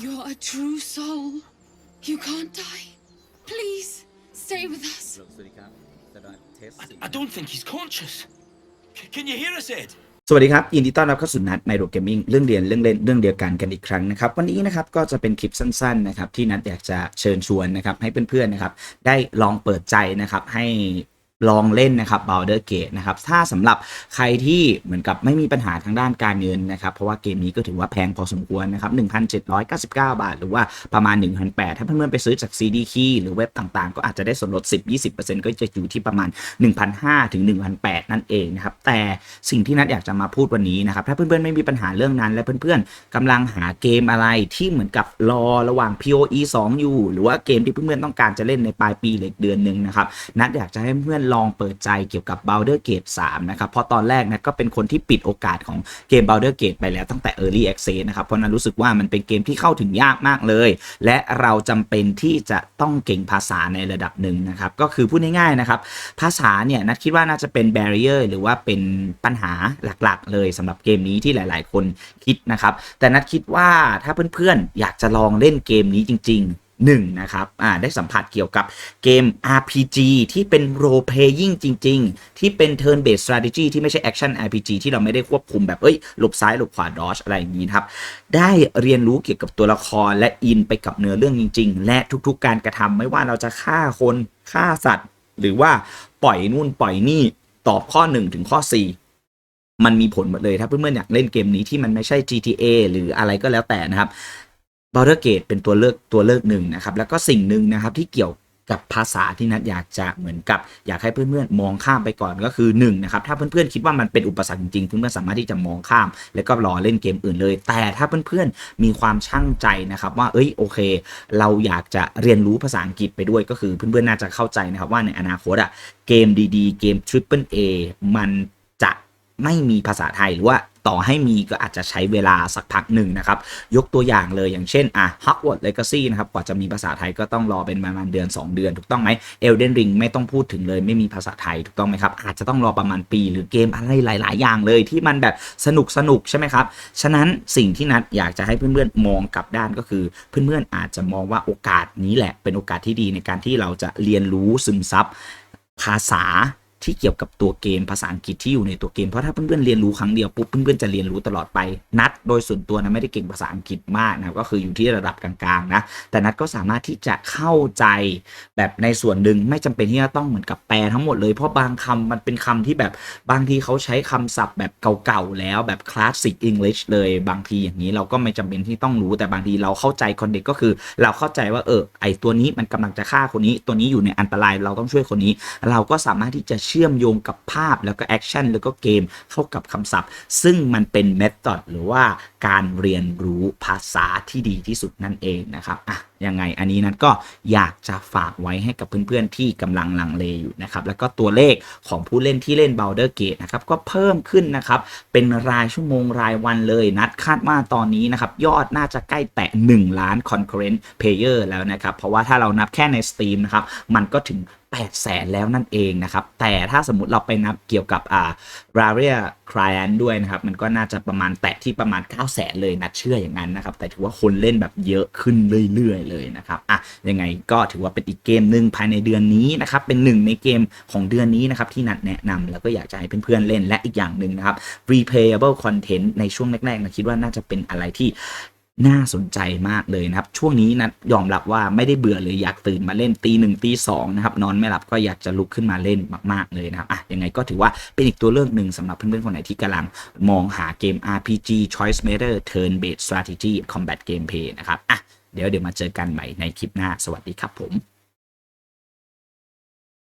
You're a true soul. You can't die. Please, stay with us. สวัสดีครับจะได้เทส I, I don't think he's conscious. C- can you hear us, Ed? สวัสดีครับ ยินดีต้อนรับเข้าสู่นัดไมโ o เกมมิ่งเรื่องเรียนเรื่องเล่นเรื่องเดียวกันกันอีกครั้งนะครับ วันนี้นะครับก็จะเป็นคลิปสั้นๆนะครับที่นัดอยากจะเชิญชวนนะครับให้เพื่อนๆนะครับได้ลองเปิดใจนะครับให้ ลองเล่นนะครับ Baldur's Gate นะครับ ถ้าสำหรับใครที่เหมือนกับไม่มีปัญหาทางด้านการเงินนะครับ เพราะว่าเกมนี้ก็ถือว่าแพงพอสมควรนะครับ 1,799 บาท หรือว่าประมาณ 1,800 ถ้าเพื่อนๆไปซื้อจาก CD Key หรือเว็บต่างๆ ก็อาจจะได้ส่วนลด 10-20%ก็จะอยู่ที่ประมาณ 1,500 ถึง 1,800 นั่นเองนะครับ แต่สิ่งที่นัดอยากจะมาพูดวันนี้นะครับ ถ้าเพื่อนๆไม่มีปัญหาเรื่องนั้น และเพื่อนๆกำลังหาเกมอะไรที่เหมือนกับรอระหว่าง PoE 2 อยู่ หรือว่าเกมที่เพื่อนๆต้องการจะเล่นในปลายปีหรือเดือนหนึ่งนะครับนัดอยากจะให้เพื่อนลองเปิดใจเกี่ยวกับ Baldur's Gate 3 นะครับ เพราะตอนแรกนะก็เป็นคนที่ปิดโอกาสของเกม Baldur's Gate ไปแล้วตั้งแต่ Early Access นะครับ เพราะนั้นรู้สึกว่ามันเป็นเกมที่เข้าถึงยากมากเลย และเราจำเป็นที่จะต้องเก่งภาษาในระดับหนึ่งนะครับ ก็คือพูดง่ายๆนะครับ ภาษาเนี่ยนัดคิดว่าน่าจะเป็น barrier หรือว่าเป็นปัญหาหลักๆ เลยสำหรับเกมนี้ที่หลาย ๆ คนคิดนะครับ แต่นัดคิดว่าถ้าเพื่อนๆอยากจะลองเล่นเกมนี้จริง ๆ หนึ่งนะครับอ่าได้สัมผัสเกี่ยวกับเกม RPG ที่เป็น role playing จริง ๆ ที่เป็น turn based strategy ที่ไม่ใช่ action RPG ที่เราไม่ได้ควบคุมแบบเอ้ยหลบซ้ายหลบขวา dodge อะไรอย่างนี้ครับ ได้เรียนรู้เกี่ยวกับตัวละครและอินไปกับเนื้อเรื่องจริง ๆ และทุกๆ การกระทำไม่ว่าเราจะฆ่าคนฆ่าสัตว์ หรือว่าปล่อยนู่นปล่อยนี่ตอบข้อ1ถึงข้อ 4มันมีผลหมดเลยถ้าเพื่อนๆอยากเล่นเกมนี้ที่มันไม่ใช่ GTA หรืออะไรก็แล้วแต่นะครับ b a l d u r Gate เป็นตัวเลือกตัวเลือกหนึ่งนะครับ แล้วก็สิ่งหนึ่งนะครับที่เกี่ยวกับภาษาที่นัดอยากจะเหมือนกับอยากให้เพื่อนๆ มองข้ามไปก่อนก็คือ1นงนะครับถ้าเพื่อนๆคิดว่ามันเป็นอุปสรรคจริงๆเพื่อนๆสามารถที่จะมองข้าม แล้วก็รอเล่นเกมอื่นเลย แต่ถ้าเพื่อนๆมีความช่างใจนะครับว่าเอ้ยโอเค เราอยากจะเรียนรู้ภาษาอังกฤษไปด้วยก็คือเพื่อนๆน่าจะเข้าใจนะครับว่าในอนาคตอะเกมดีๆ เกม Triple A มันจะไม่มีภาษาไทยหรือว่า ต่อให้มีก็อาจจะใช้เวลาสักพักหนึ่งนะครับ ยกตัวอย่างเลยอย่างเช่นอะ Hogwarts Legacy นะครับกว่าจะมีภาษาไทยก็ต้องรอเป็นประมาณเดือน 2 เดือน ถูกต้องไหม Elden Ring ไม่ต้องพูดถึงเลยไม่มีภาษาไทยถูกต้องไหมครับ อาจจะต้องรอประมาณปีหรือเกมอะไรหลาย ๆ อย่างเลยที่มันแบบสนุกสนุกใช่ไหมครับ ฉะนั้นสิ่งที่นัดอยากจะให้เพื่อนๆมองกลับด้านก็คือ เพื่อนๆอาจจะมองว่าโอกาสนี้แหละเป็นโอกาสที่ดีในการที่เราจะเรียนรู้ซึมซับภาษา ที่เกี่ยวกับตัวเกมภาษาอังกฤษที่อยู่ในตัวเกม เพราะถ้าเพื่อนๆเรียนรู้ครั้งเดียวปุ๊บเพื่อนๆจะเรียนรู้ตลอดไปนัด โดยส่วนตัวนะไม่ได้เก่งภาษาอังกฤษมากนะก็คืออยู่ที่ระดับกลางๆนะแต่นัดก็สามารถที่จะเข้าใจแบบในส่วนหนึ่งไม่จำเป็นที่จะต้องเหมือนกับแปลทั้งหมดเลยเพราะบางคำมันเป็นคำที่แบบบางทีเขาใช้คำศัพท์แบบเก่าๆแล้วแบบคลาสสิกอังกฤษเลยบางทีอย่างนี้เราก็ไม่จำเป็นที่ต้องรู้แต่บางทีเราเข้าใจคอนเด็กก็คือ เราเข้าใจว่าเออไอตัวนี้มันกำลังจะฆ่าคนนี้ ตัวนี้อยู่ในอันตรายเราต้องช่วยคนนี้ เราก็สามารถที่จะเชื่อมโยงกับภาพแล้วก็แอคชั่นแล้วก็เกมเข้ากับคำศัพท์ ซึ่งมันเป็นเมธอดหรือว่าการเรียนรู้ภาษาที่ดีที่สุดนั่นเองนะครับอะยังไงอันนี้นั้นก็อยากจะฝากไว้ให้กับเพื่อนๆที่กำลังลังเลอยู่นะครับ แล้วก็ตัวเลขของผู้เล่นที่เล่น Baldur's Gate นะครับก็เพิ่มขึ้นนะครับ เป็นรายชั่วโมงรายวันเลย นัดคาดว่าตอนนี้นะครับ ยอดน่าจะใกล้แตะ 1 ล้าน concurrent player แล้วนะครับ เพราะว่าถ้าเรานับแค่ใน Steam นะครับ มันก็ถึง 8แสนแล้วนั่นเองนะครับ แต่ถ้าสมมติเราไปนับเกี่ยวกับอ่า r a r i a Client ด้วยนะครับ มันก็น่าจะประมาณแตะที่ประมาณ9แสนเลยนัดเชื่ออย่างนั้นนะครับ แต่ถือว่าคนเล่นแบบเยอะขึ้นเรื่อยๆเลยนะครับอะยังไงก็ถือว่าเป็นอีกเกมหนึ่งภายในเดือนนี้นะครับ เป็นหนึ่งในเกมของเดือนนี้นะครับที่นัดแนะนำแล้วก็อยากจะให้เพื่อนๆเล่นและอีกอย่างหนึ่งนะครับ replayable content ในช่วงแรกๆนะคิดว่าน่าจะเป็นอะไรที่ น่าสนใจมากเลยนะครับ ช่วงนี้นะยอมรับว่าไม่ได้เบื่อเลยอยากตื่นมาเล่นตีหนึ่งตีสองนะครับนอนไม่หลับก็อยากจะลุกขึ้นมาเล่นมาก ๆ เลยนะครับอะยังไงก็ถือว่าเป็นอีกตัวเลือกหนึ่งสำหรับเพื่อน ๆ คนไหนที่กำลังมองหาเกม RPG Choice Matter Turn Based Strategy Combat Gameplay นะครับอะเดี๋ยวเดี๋ยวมาเจอกันใหม่ในคลิปหน้าสวัสดีครับผม